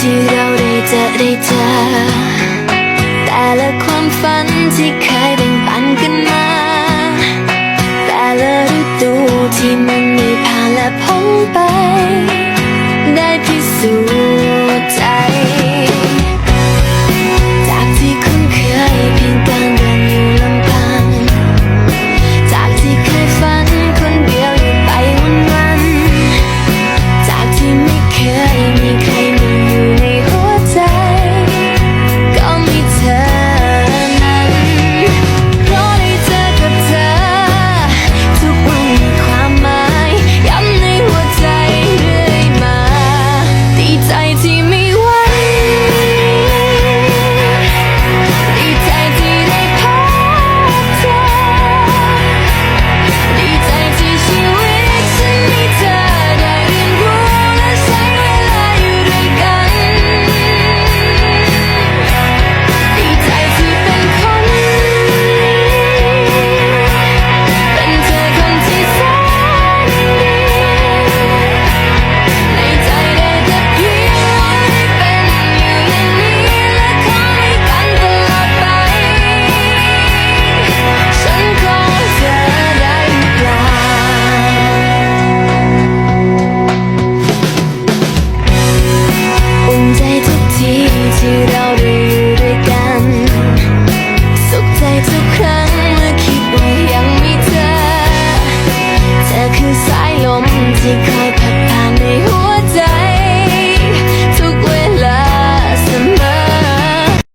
ที่เราได้เจอได้เจอ แต่ละความฝันที่เคยแบ่งปันกันมา แต่ละฤดูที่มันได้ผ่านและพ้นไป ได้พิสูจน์ 世界